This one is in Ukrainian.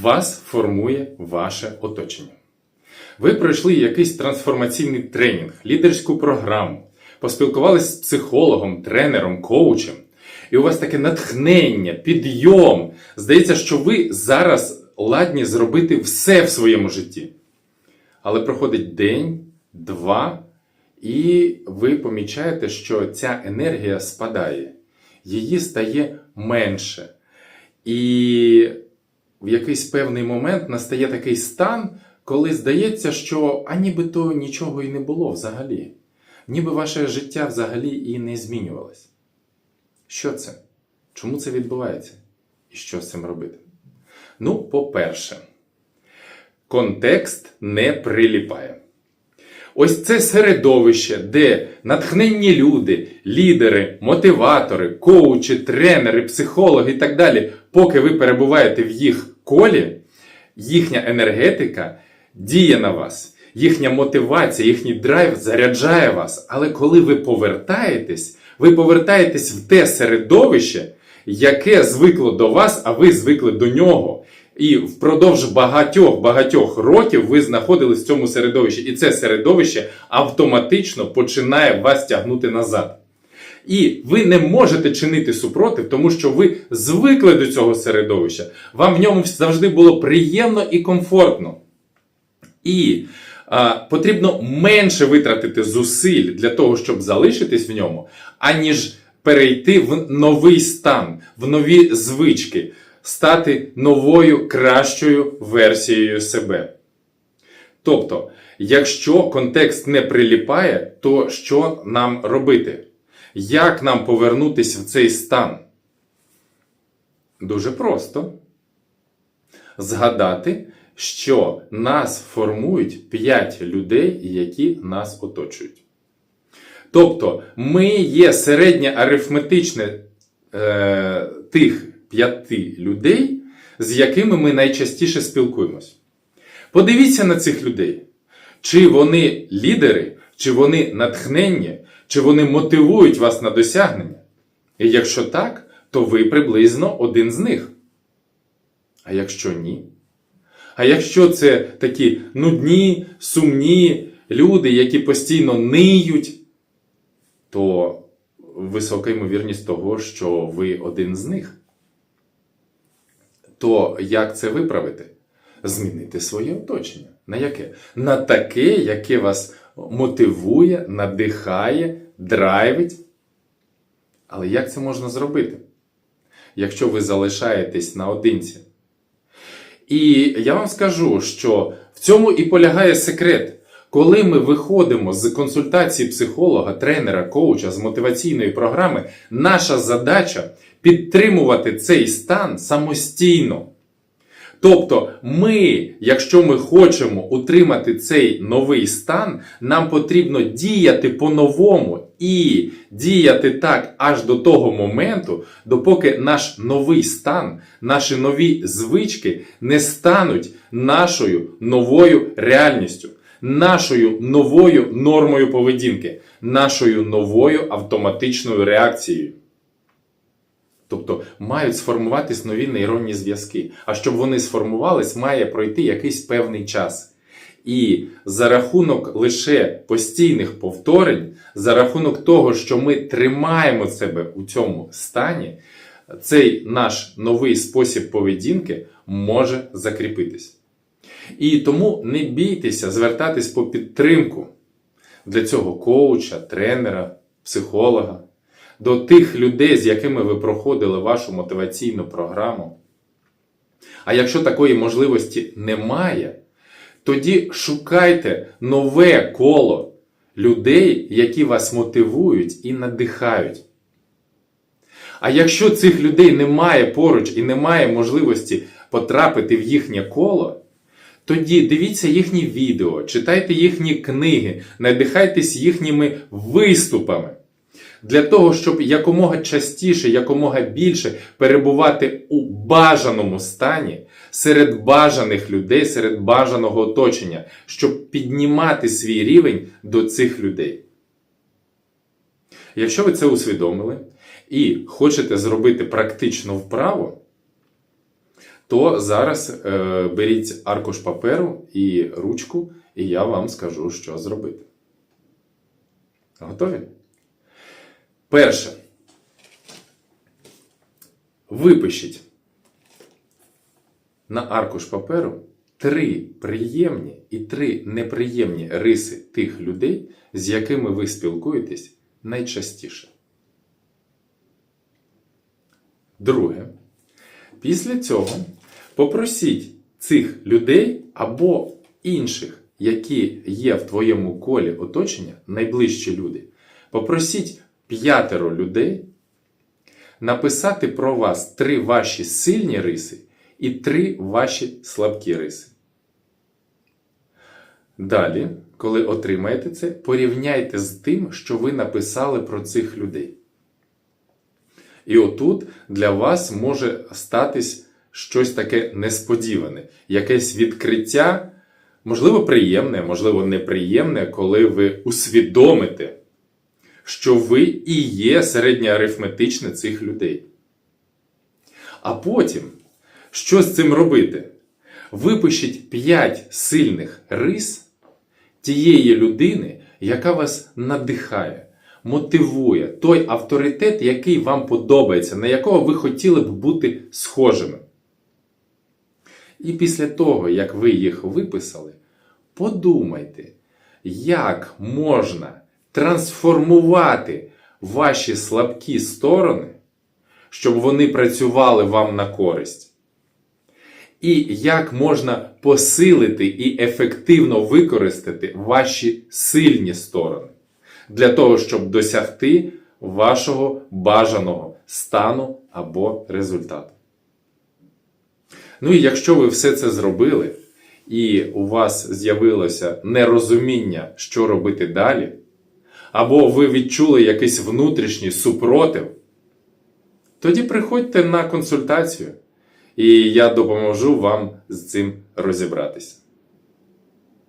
Вас формує ваше оточення. Ви пройшли якийсь трансформаційний тренінг, лідерську програму, поспілкувалися з психологом, тренером, коучем, і у вас таке натхнення, підйом. Здається, що ви зараз ладні зробити все в своєму житті. Але проходить день, два, і ви помічаєте, що ця енергія спадає, її стає менше. І в якийсь певний момент настає такий стан, коли здається, що а нібито нічого і не було взагалі. Ніби ваше життя взагалі і не змінювалось. Що це? Чому це відбувається? І що з цим робити? Ну, по-перше, контекст не приліпає. Ось це середовище, де натхненні люди, лідери, мотиватори, коучі, тренери, психологи і так далі, поки ви перебуваєте в їх колі, їхня енергетика діє на вас, їхня мотивація, їхній драйв заряджає вас. Але коли ви повертаєтесь, ви повертаєтесь в те середовище, яке звикло до вас, а ви звикли до нього. І впродовж багатьох багатьох років ви знаходились в цьому середовищі, і це середовище автоматично починає вас тягнути назад. І ви не можете чинити супротив, тому що ви звикли до цього середовища. Вам в ньому завжди було приємно і комфортно. І а, потрібно менше витратити зусиль для того, щоб залишитись в ньому, аніж перейти в новий стан, в нові звички, стати новою кращою версією себе. Тобто, якщо контекст не приліпає, то що нам робити? Як нам повернутися в цей стан? Дуже просто. Згадати, що нас формують 5 людей, які нас оточують. Тобто, ми є середнє арифметичне е, тих п'яти людей, з якими ми найчастіше спілкуємось. Подивіться на цих людей. Чи вони лідери, чи вони натхненні, чи вони мотивують вас на досягнення? І якщо так, то ви приблизно один з них. А якщо ні? А якщо це такі нудні, сумні люди, які постійно ниють, то висока ймовірність того, що ви один з них. То як це виправити? Змінити своє оточення. На яке? На таке, яке вас мотивує, надихає, драйвить. Але як це можна зробити? Якщо ви залишаєтесь наодинці? І я вам скажу, що в цьому і полягає секрет. Коли ми виходимо з консультації психолога, тренера, коуча, з мотиваційної програми, наша задача підтримувати цей стан самостійно. Тобто, ми, якщо ми хочемо утримати цей новий стан, нам потрібно діяти по-новому і діяти так аж до того моменту, допоки наш новий стан, наші нові звички не стануть нашою новою реальністю, нашою новою нормою поведінки, нашою новою автоматичною реакцією. Тобто мають сформуватись нові нейронні зв'язки. А щоб вони сформувались, має пройти якийсь певний час. І за рахунок лише постійних повторень, за рахунок того, що ми тримаємо себе у цьому стані, цей наш новий спосіб поведінки може закріпитись. І тому не бійтеся звертатись по підтримку для цього коуча, тренера, психолога до тих людей, з якими ви проходили вашу мотиваційну програму. А якщо такої можливості немає, тоді шукайте нове коло людей, які вас мотивують і надихають. А якщо цих людей немає поруч і немає можливості потрапити в їхнє коло, тоді дивіться їхні відео, читайте їхні книги, надихайтесь їхніми виступами для того, щоб якомога частіше, якомога більше перебувати у бажаному стані серед бажаних людей, серед бажаного оточення, щоб піднімати свій рівень до цих людей. Якщо ви це усвідомили і хочете зробити практично вправо, то зараз е, беріть аркуш паперу і ручку, і я вам скажу, що зробити. Готові? Перше. Випишіть на аркуш паперу три приємні і три неприємні риси тих людей, з якими ви спілкуєтесь найчастіше. Друге. Після цього попросіть цих людей або інших, які є в твоєму колі оточення, найближчі люди. Попросіть п'ятеро людей написати про вас три ваші сильні риси і три ваші слабкі риси. Далі, коли отримаєте це, порівняйте з тим, що ви написали про цих людей. І отут для вас може статись щось таке несподіване, якесь відкриття, можливо, приємне, можливо, неприємне, коли ви усвідомите, що ви і є середньоарифметичне цих людей. А потім, що з цим робити? Випишіть 5 сильних рис тієї людини, яка вас надихає, мотивує, той авторитет, який вам подобається, на якого ви хотіли б бути схожими. І після того, як ви їх виписали, подумайте, як можна трансформувати ваші слабкі сторони, щоб вони працювали вам на користь. І як можна посилити і ефективно використати ваші сильні сторони для того, щоб досягти вашого бажаного стану або результату. Ну і якщо ви все це зробили, і у вас з'явилося нерозуміння, що робити далі, або ви відчули якийсь внутрішній супротив, тоді приходьте на консультацію, і я допоможу вам з цим розібратися.